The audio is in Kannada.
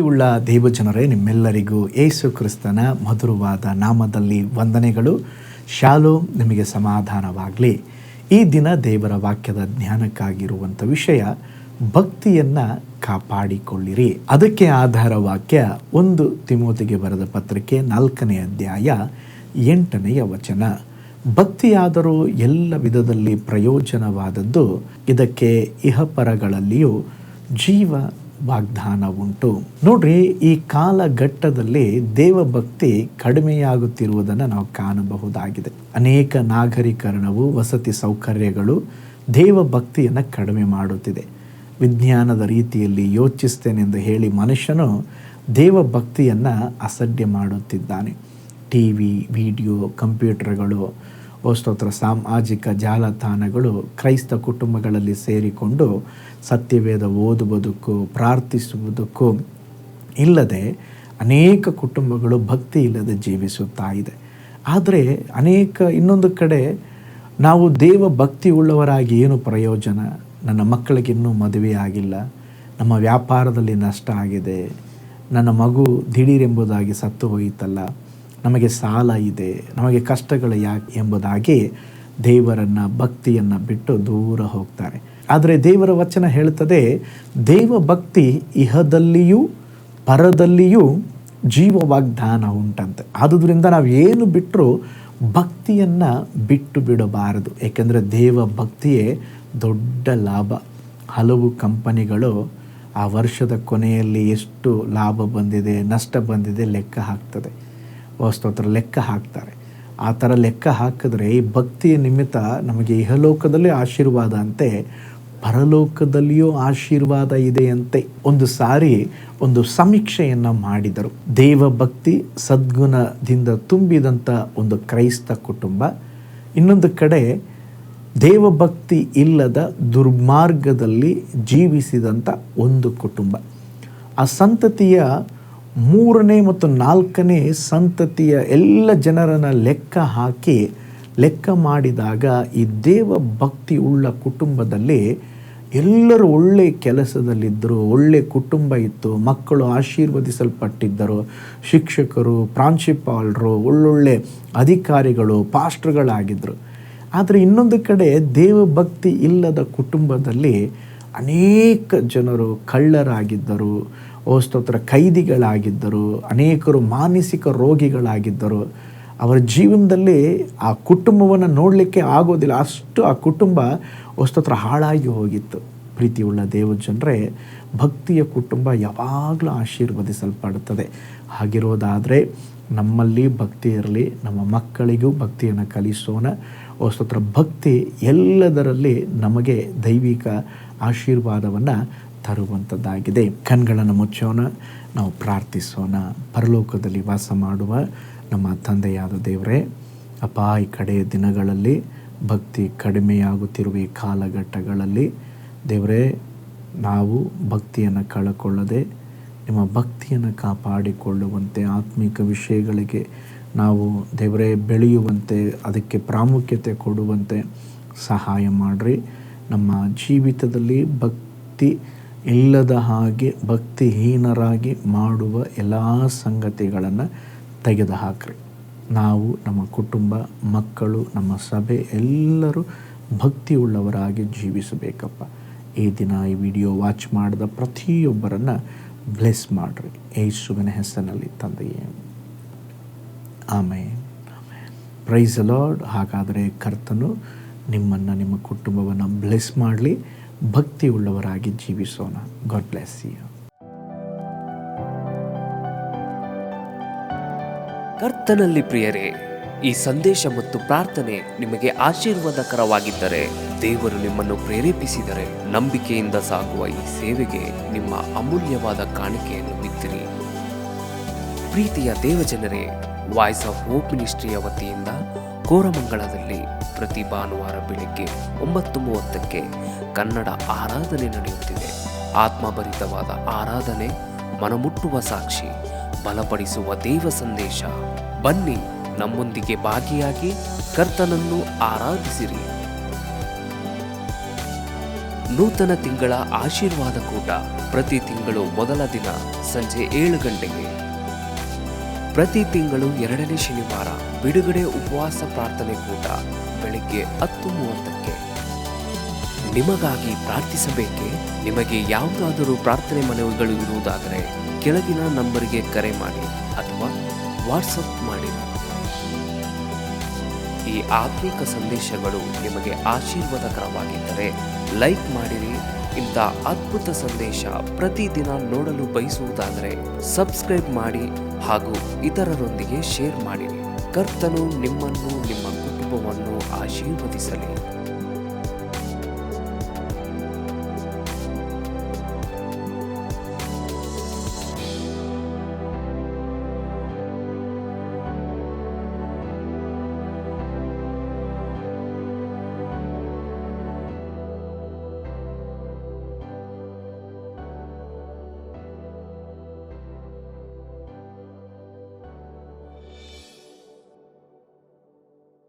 ಪ್ರೀತಿಯುಳ್ಳ ದೇವಜನರೇ, ನಿಮ್ಮೆಲ್ಲರಿಗೂ ಏಸು ಕ್ರಿಸ್ತನ ಮಧುರವಾದ ನಾಮದಲ್ಲಿ ವಂದನೆಗಳು. ಶಾಲೋ ನಿಮಗೆ ಸಮಾಧಾನವಾಗಲಿ. ಈ ದಿನ ದೇವರ ವಾಕ್ಯದ ಜ್ಞಾನಕ್ಕಾಗಿರುವಂಥ ವಿಷಯ, ಭಕ್ತಿಯನ್ನು ಕಾಪಾಡಿಕೊಳ್ಳಿರಿ. ಅದಕ್ಕೆ ಆಧಾರ ವಾಕ್ಯ ಒಂದು ತಿಮೋತಿಗೆ ಬರೆದ ಪತ್ರಿಕೆ ನಾಲ್ಕನೇ ಅಧ್ಯಾಯ ಎಂಟನೆಯ ವಚನ. ಭಕ್ತಿಯಾದರೂ ಎಲ್ಲ ವಿಧದಲ್ಲಿ ಪ್ರಯೋಜನವಾದದ್ದು, ಇದಕ್ಕೆ ಇಹಪರಗಳಲ್ಲಿಯೂ ಜೀವ ವಾಗ್ದಾನ ಉಂಟು. ನೋಡ್ರಿ, ಈ ಕಾಲಘಟ್ಟದಲ್ಲಿ ದೇವಭಕ್ತಿ ಕಡಿಮೆಯಾಗುತ್ತಿರುವುದನ್ನು ನಾವು ಕಾಣಬಹುದಾಗಿದೆ. ಅನೇಕ ನಾಗರೀಕರಣವು, ವಸತಿ ಸೌಕರ್ಯಗಳು ದೇವಭಕ್ತಿಯನ್ನು ಕಡಿಮೆ ಮಾಡುತ್ತಿದೆ. ವಿಜ್ಞಾನದ ರೀತಿಯಲ್ಲಿ ಯೋಚಿಸ್ತೇನೆಂದು ಹೇಳಿ ಮನುಷ್ಯನು ದೇವಭಕ್ತಿಯನ್ನು ಅಸಡ್ಡೆ ಮಾಡುತ್ತಿದ್ದಾನೆ. ಟಿ ವಿ, ವಿಡಿಯೋ, ಕಂಪ್ಯೂಟರ್ಗಳು ಸ್ತೋತ್ರ ಸಾಮಾಜಿಕ ಜಾಲತಾಣಗಳು ಕ್ರೈಸ್ತ ಕುಟುಂಬಗಳಲ್ಲಿ ಸೇರಿಕೊಂಡು ಸತ್ಯವೇದ ಓದುವುದಕ್ಕೂ ಪ್ರಾರ್ಥಿಸುವುದಕ್ಕೂ ಇಲ್ಲದೆ ಅನೇಕ ಕುಟುಂಬಗಳು ಭಕ್ತಿ ಇಲ್ಲದೆ ಜೀವಿಸುತ್ತಾ ಇದೆ. ಆದರೆ ಅನೇಕ ಇನ್ನೊಂದು ಕಡೆ ನಾವು ದೇವ ಭಕ್ತಿ ಉಳ್ಳವರಾಗಿ ಏನು ಪ್ರಯೋಜನ? ನನ್ನ ಮಕ್ಕಳಿಗೆ ಇನ್ನೂ ಮದುವೆ ಆಗಿಲ್ಲ. ನಮ್ಮ ವ್ಯಾಪಾರದಲ್ಲಿ ನಷ್ಟ ಆಗಿದೆ. ನನ್ನ ಮಗು ದಿಢೀರೆಂಬುದಾಗಿ ಸತ್ತು ಹೋಯಿತಲ್ಲ. ನಮಗೆ ಸಾಲ ಇದೆ, ನಮಗೆ ಕಷ್ಟಗಳು ಯಾಕೆ ಎಂಬುದಾಗಿ ದೇವರನ್ನು, ಭಕ್ತಿಯನ್ನು ಬಿಟ್ಟು ದೂರ ಹೋಗ್ತಾರೆ. ಆದರೆ ದೇವರ ವಚನ ಹೇಳ್ತದೆ, ದೇವ ಭಕ್ತಿ ಇಹದಲ್ಲಿಯೂ ಪರದಲ್ಲಿಯೂ ಜೀವ ವಾಗ್ದಾನ ಉಂಟಂತೆ. ಆದುದರಿಂದ ನಾವು ಏನು ಬಿಟ್ಟರೂ ಭಕ್ತಿಯನ್ನು ಬಿಟ್ಟು ಬಿಡಬಾರದು. ಏಕೆಂದರೆ ದೇವ ಭಕ್ತಿಯೇ ದೊಡ್ಡ ಲಾಭ. ಹಲವು ಕಂಪನಿಗಳು ಆ ವರ್ಷದ ಕೊನೆಯಲ್ಲಿ ಎಷ್ಟು ಲಾಭ ಬಂದಿದೆ, ನಷ್ಟ ಬಂದಿದೆ ಲೆಕ್ಕ ಹಾಕ್ತದೆ. ಸ್ತೋತ್ರ ಲೆಕ್ಕ ಹಾಕ್ತಾರೆ. ಆ ಥರ ಲೆಕ್ಕ ಹಾಕಿದ್ರೆ ಈ ಭಕ್ತಿಯ ನಿಮಿತ್ತ ನಮಗೆ ಇಹಲೋಕದಲ್ಲಿ ಆಶೀರ್ವಾದ ಅಂತೆ, ಪರಲೋಕದಲ್ಲಿಯೂ ಆಶೀರ್ವಾದ ಇದೆಯಂತೆ ಒಂದು ಸಾರಿ ಒಂದು ಸಮೀಕ್ಷೆಯನ್ನು ಮಾಡಿದರು. ದೇವಭಕ್ತಿ ಸದ್ಗುಣದಿಂದ ತುಂಬಿದಂಥ ಒಂದು ಕ್ರೈಸ್ತ ಕುಟುಂಬ. ಇನ್ನೊಂದು ಕಡೆ ದೇವಭಕ್ತಿ ಇಲ್ಲದ ದುರ್ಮಾರ್ಗದಲ್ಲಿ ಜೀವಿಸಿದಂಥ ಒಂದು ಕುಟುಂಬ. ಆ ಸಂತತಿಯ ಮೂರನೇ ಮತ್ತು ನಾಲ್ಕನೇ ಸಂತತಿಯ ಎಲ್ಲ ಜನರನ್ನು ಲೆಕ್ಕ ಹಾಕಿ ಲೆಕ್ಕ ಮಾಡಿದಾಗ ಈ ದೇವ ಭಕ್ತಿ ಉಳ್ಳ ಕುಟುಂಬದಲ್ಲಿ ಎಲ್ಲರೂ ಒಳ್ಳೆ ಕೆಲಸದಲ್ಲಿದ್ದರು, ಒಳ್ಳೆ ಕುಟುಂಬ ಇತ್ತು, ಮಕ್ಕಳು ಆಶೀರ್ವದಿಸಲ್ಪಟ್ಟಿದ್ದರು, ಶಿಕ್ಷಕರು, ಪ್ರಾಂಶುಪಾಲರು, ಒಳ್ಳೊಳ್ಳೆ ಅಧಿಕಾರಿಗಳು, ಪಾಸ್ಟ್ರುಗಳಾಗಿದ್ದರು. ಆದರೆ ಇನ್ನೊಂದು ಕಡೆ ದೇವಭಕ್ತಿ ಇಲ್ಲದ ಕುಟುಂಬದಲ್ಲಿ ಅನೇಕ ಜನರು ಕಳ್ಳರಾಗಿದ್ದರು ಓ ಸ್ತೋತ್ರ ಕೈದಿಗಳಾಗಿದ್ದರು, ಅನೇಕರು ಮಾನಸಿಕ ರೋಗಿಗಳಾಗಿದ್ದರು. ಅವರ ಜೀವನದಲ್ಲಿ ಆ ಕುಟುಂಬವನ್ನು ನೋಡಲಿಕ್ಕೆ ಆಗೋದಿಲ್ಲ. ಅಷ್ಟು ಆ ಕುಟುಂಬ ಸ್ತೋತ್ರ ಹಾಳಾಗಿ ಹೋಗಿತ್ತು. ಪ್ರೀತಿಯುಳ್ಳ ದೇವಜನರೇ, ಭಕ್ತಿಯ ಕುಟುಂಬ ಯಾವಾಗಲೂ ಆಶೀರ್ವದಿಸಲ್ಪಡುತ್ತದೆ. ಹಾಗಿರೋದಾದರೆ, ನಮ್ಮಲ್ಲಿ ಭಕ್ತಿ ಇರಲಿ, ನಮ್ಮ ಮಕ್ಕಳಿಗೂ ಭಕ್ತಿಯನ್ನು ಕಲಿಸೋಣ. ಓ ಭಕ್ತಿ ಎಲ್ಲದರಲ್ಲಿ ನಮಗೆ ದೈವಿಕ ಆಶೀರ್ವಾದವನ್ನು ತರುವಂಥದ್ದಾಗಿದೆ. ಕಣ್ಗಳನ್ನು ಮುಚ್ಚೋಣ, ನಾವು ಪ್ರಾರ್ಥಿಸೋಣ. ಪರಲೋಕದಲ್ಲಿ ವಾಸ ಮಾಡುವ ನಮ್ಮ ತಂದೆಯಾದ ದೇವರೇ, ಅಪ್ಪ, ಈ ಕಡೆಯ ದಿನಗಳಲ್ಲಿ ಭಕ್ತಿ ಕಡಿಮೆಯಾಗುತ್ತಿರುವ ಈ ಕಾಲಘಟ್ಟಗಳಲ್ಲಿ ದೇವರೇ, ನಾವು ಭಕ್ತಿಯನ್ನು ಕಳಕೊಳ್ಳದೆ ನಿಮ್ಮ ಭಕ್ತಿಯನ್ನು ಕಾಪಾಡಿಕೊಳ್ಳುವಂತೆ, ಆತ್ಮಿಕ ವಿಷಯಗಳಿಗೆ ನಾವು ದೇವರೇ ಬೆಳೆಯುವಂತೆ, ಅದಕ್ಕೆ ಪ್ರಾಮುಖ್ಯತೆ ಕೊಡುವಂತೆ ಸಹಾಯ ಮಾಡಿರಿ. ನಮ್ಮ ಜೀವಿತದಲ್ಲಿ ಭಕ್ತಿ ಇಲ್ಲದ ಹಾಗೆ ಭಕ್ತಿಹೀನರಾಗಿ ಮಾಡುವ ಎಲ್ಲ ಸಂಗತಿಗಳನ್ನು ತೆಗೆದುಹಾಕ್ರಿ. ನಾವು, ನಮ್ಮ ಕುಟುಂಬ, ಮಕ್ಕಳು, ನಮ್ಮ ಸಭೆ ಎಲ್ಲರೂ ಭಕ್ತಿ ಉಳ್ಳವರಾಗಿ ಜೀವಿಸಬೇಕಪ್ಪ. ಈ ದಿನ ಈ ವಿಡಿಯೋ ವಾಚ್ ಮಾಡಿದ ಪ್ರತಿಯೊಬ್ಬರನ್ನು ಬ್ಲೆಸ್ ಮಾಡಿರಿ. ಯೇಸುವಿನ ಹೆಸರಿನಲ್ಲಿ ತಂದೆಯೇ. ಆಮೇಲೆ ಪ್ರೈಸ್ ಲಾರ್ಡ್ ಹಾಗಾದರೆ ಕರ್ತನು ನಿಮ್ಮನ್ನು, ನಿಮ್ಮ ಕುಟುಂಬವನ್ನು ಬ್ಲೆಸ್ ಮಾಡಲಿ. ಭಕ್ತಿ ಉಳ್ಳವರಾಗಿ ಜೀವಿಸೋಣ. ಗಾಡ್ ಬ್ಲೆಸ್ ಯು ಕರ್ತನಲ್ಲಿ ಪ್ರಿಯರೇ, ಈ ಸಂದೇಶ ಮತ್ತು ಪ್ರಾರ್ಥನೆ ನಿಮಗೆ ಆಶೀರ್ವಾದಕರವಾಗಿದ್ದರೆ ದೇವರು ನಿಮ್ಮನ್ನು ಪ್ರೇರೇಪಿಸಿದರೆ ನಂಬಿಕೆಯಿಂದ ಸಾಗುವ ಈ ಸೇವೆಗೆ ನಿಮ್ಮ ಅಮೂಲ್ಯವಾದ ಕಾಣಿಕೆಯನ್ನು ಬಿತ್ತಿರಿ. ಪ್ರೀತಿಯ ದೇವಜನರೇ ವಾಯ್ಸ್ ಆಫ್ ಹೋಪ್ ಮಿನಿಸ್ಟ್ರಿಯ ವತಿಯಿಂದ ಕೋರಮಂಗಳದಲ್ಲಿ ಪ್ರತಿ ಭಾನುವಾರ ಬೆಳಿಗ್ಗೆ ಒಂಬತ್ತು ಮೂವತ್ತಕ್ಕೆ ಕನ್ನಡ ಆರಾಧನೆ ನಡೆಯುತ್ತಿದೆ. ಆತ್ಮಭರಿತವಾದ ಆರಾಧನೆ, ಮನಮುಟ್ಟುವ ಸಾಕ್ಷಿ, ಬಲಪಡಿಸುವ ದೇವ ಸಂದೇಶ. ಬನ್ನಿ, ನಮ್ಮೊಂದಿಗೆ ಭಾಗಿಯಾಗಿ ಕರ್ತನನ್ನು ಆರಾಧಿಸಿರಿ. ನೂತನ ತಿಂಗಳ ಆಶೀರ್ವಾದ ಕೂಟ ಪ್ರತಿ ತಿಂಗಳು ಮೊದಲ ದಿನ ಸಂಜೆ ಏಳು ಗಂಟೆಗೆ. ಪ್ರತಿ ತಿಂಗಳು ಎರಡನೇ ಶನಿವಾರ. ಬಿಡುಗಡೆ ಉಪವಾಸ ಪ್ರಾರ್ಥನೆ ಕೂಟ ಬೆಳಿಗ್ಗೆ ಹತ್ತು ಮೂವತ್ತಕ್ಕೆ. ನಿಮಗಾಗಿ ಪ್ರಾರ್ಥಿಸಬೇಕೆ? ನಿಮಗೆ ಯಾವುದಾದರೂ ಪ್ರಾರ್ಥನೆ ಮನವಿಗಳು ಇರುವುದಾದರೆ ಕೆಳಗಿನ ನಂಬರಿಗೆ ಕರೆ ಮಾಡಿ ಅಥವಾ ವಾಟ್ಸಪ್ ಮಾಡಿ. ಈ ಆತ್ಮಿಕ ಸಂದೇಶಗಳು ನಿಮಗೆ ಆಶೀರ್ವಾದಕರವಾಗಿದ್ದರೆ ಲೈಕ್ ಮಾಡಿರಿ. ಇಂಥ ಅದ್ಭುತ ಸಂದೇಶ ಪ್ರತಿದಿನ ನೋಡಲು ಬಯಸುವುದಾದರೆ ಸಬ್ಸ್ಕ್ರೈಬ್ ಮಾಡಿ ಹಾಗೂ ಇತರರೊಂದಿಗೆ ಶೇರ್ ಮಾಡಿರಿ. ಕರ್ತನು ನಿಮ್ಮನ್ನು ನಿಮ್ಮ ಕುಟುಂಬವನ್ನು ಆಶೀರ್ವದಿಸಲಿ.